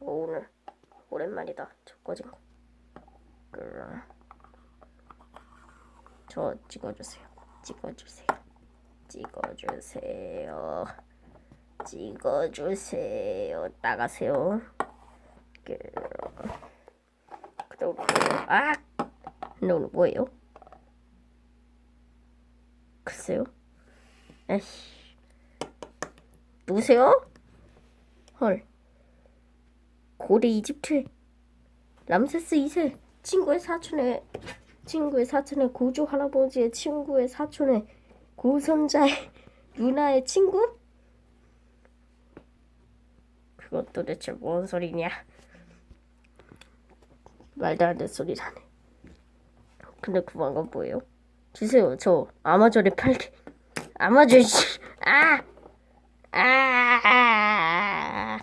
오늘 오랜만이다. 저 꺼진 거. 그럼 저 찍어주세요. 찍어주세요. 찍어주세요. 찍어주세요. 나가세요. 그럼 아, 너는 뭐예요? 글쎄요. 에이씨. 누구세요? 헐. 고대 이집트 람세스 2세 친구의 사촌의 친구의 사촌의 고조 할아버지의 친구의 사촌의 고손자의 누나의 친구? 그것 도대체 뭔 소리냐? 말도 안 되는 소리라네. 근데 그만 건 뭐예요? 주세요. 저 아마존에 팔게. 아마존 씨. 아! 아! 아!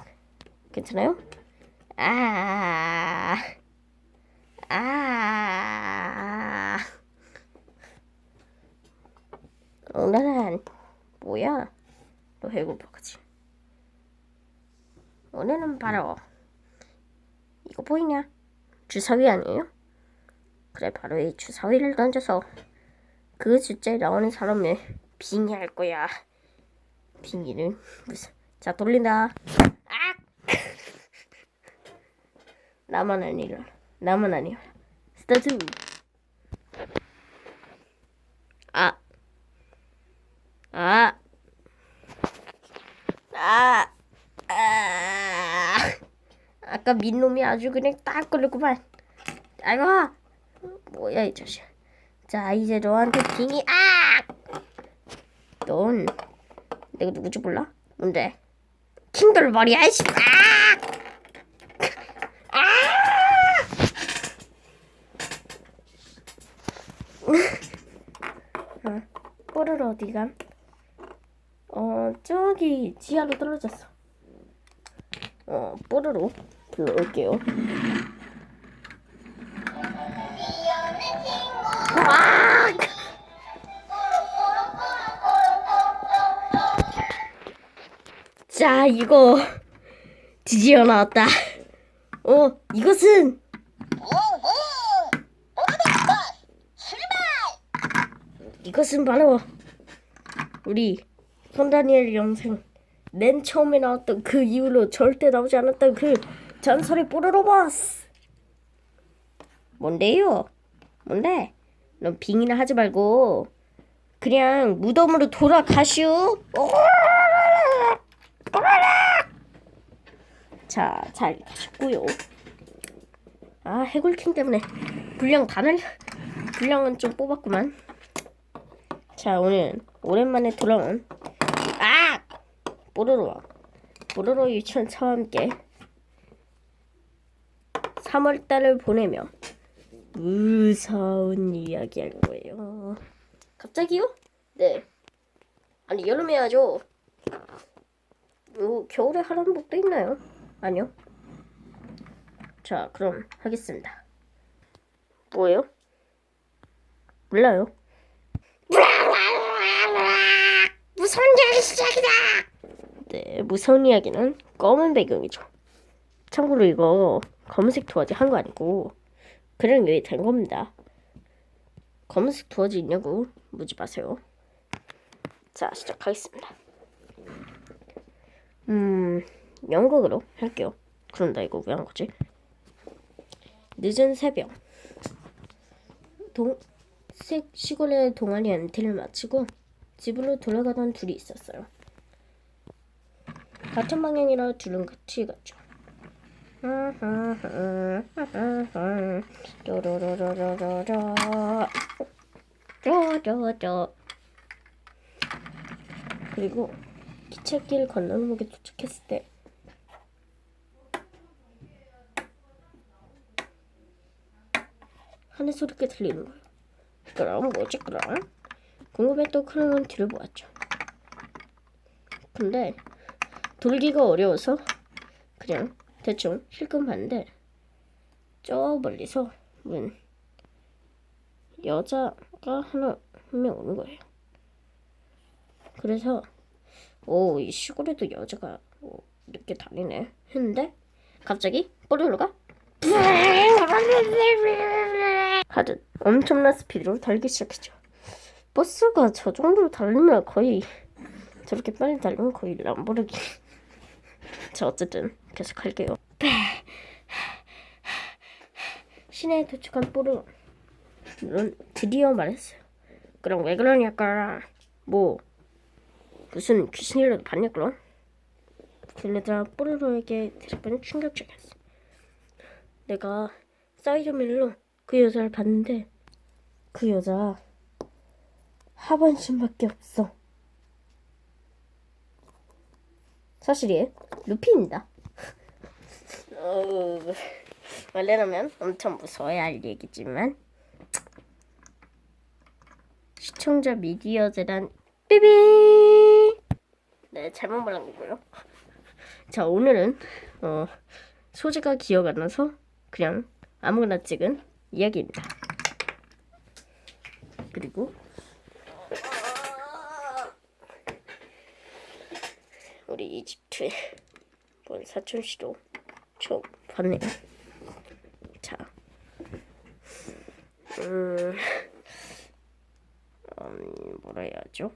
괜찮아요? 아! 아! 오늘은 뭐야? 너 배고파지? 오늘은 바로 이거 보이냐? 주사위 아니에요? 그래 바로 이 주사위를 던져서 그 숫자에 나오는 사람을 빙의할 거야. 빙의는 무슨? 자 돌린다. 아! 나만 아니라 나만 아니라 스타트. 아. 아. 아. 아. 아까 민놈이 아주 그냥 딱 걸렸구만. 아이고. 뭐야 이 자식. 자 이제 너한테 빙이 아! 넌 내가 누구지 몰라? 뭔데? 킹돌 머리야 이씨. 아! 아! 어, 뽀로로 어디가? 어 저기 지하로 떨어졌어. 어 뽀로로 불러올게요. 아! 자, 이거 드디어 나왔다. 어, 이것은 이것은 바로 우리 손다니엘 영생 맨 처음에 나왔던 그 이후로 절대 나오지 않았던 그 전설의 뽀로로버스. 뭔데요? 뭔데? 넌 빙이나 하지 말고 그냥 무덤으로 돌아가시오. 자, 잘 가셨고요. 아, 해골킹 때문에 분량 다 날려. 분량은 좀 뽑았구만. 자, 오늘 오랜만에 돌아온 아! 뽀로로와 뽀로로 유치원차와 함께 3월달을 보내며 무서운 이야기 할 거예요. 갑자기요? 네. 아니 여름에 해야죠. 뭐 겨울에 하라는 법도 있나요? 아니요. 자 그럼 하겠습니다. 뭐예요? 몰라요. 무서운 이야기 시작이다. 네, 무서운 이야기는 검은 배경이죠. 참고로 이거 검은색 도화지 한 거 아니고 그냥 여기 된 겁니다. 검은색 도화지 있냐고 묻지 마세요. 자, 시작하겠습니다. 음, 연극으로 할게요. 그런다 이거 왜 한 거지? 늦은 새벽. 동 색 시골의 동아리 엔티를 마치고 집으로 돌아가던 둘이 있었어요. 같은 방향이라 둘은 같이 갔죠. 그리고 기찻길 건너목에 도착했을 때 하늘 소리가 들리는 거예요. 그럼 뭐지 그럼? 궁금했던 뒤를 보았죠. 근데 돌기가 어려워서 그냥 대충 실컷 봤는데 저 멀리서 웬 여자가 하나 한 명 오는 거예요. 그래서 오 이 시골에도 여자가 오, 이렇게 다니네 했는데 갑자기 뽀로로가 하듯 엄청난 스피드로 달기 시작했죠. 버스가 저 정도로 달리면 거의 저렇게 빨리 달리면 거의 람보르기. 자 어쨌든 계속 할게요. 시내에 도착한 뽀로로. 는 드디어 말했어요. 그럼 왜 그러냐까 뭐 무슨 귀신이라도 봤냐 그럼? 걔네들아 뽀로로에게 대접받은 충격적이었어. 내가 사이드밀로 그 여자를 봤는데 그 여자 하반신밖에 없어. 사실이에요. 루피입니다. 어, 원래라면 엄청 무서워야 할 얘기지만 시청자 미디어 재단 삐비 네 잘못 말한 거고요. 자 오늘은 어, 소재가 기억 안 나서 그냥 아무거나 찍은 이야기입니다. 그리고 우리 이집트의 본 사촌 씨도 처음 봤네요. 자, 음, 음 뭐라 해야죠?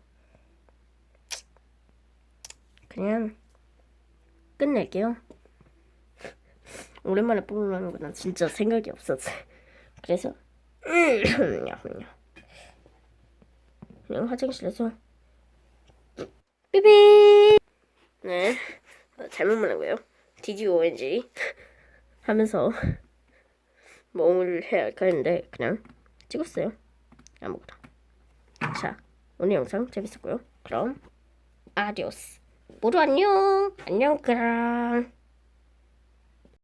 그냥 끝낼게요. 오랜만에 뽀로로하는 거난 진짜 생각이 없었어요. 그래서 그냥 화장실에서 삐삐 네 어, 잘못 말한 거예요. DDONG 하면서 뭐를 해야 할까 했는데 그냥 찍었어요. 아무거나. 자 오늘 영상 재밌었고요. 그럼 아디오스 모두 안녕 안녕 그랑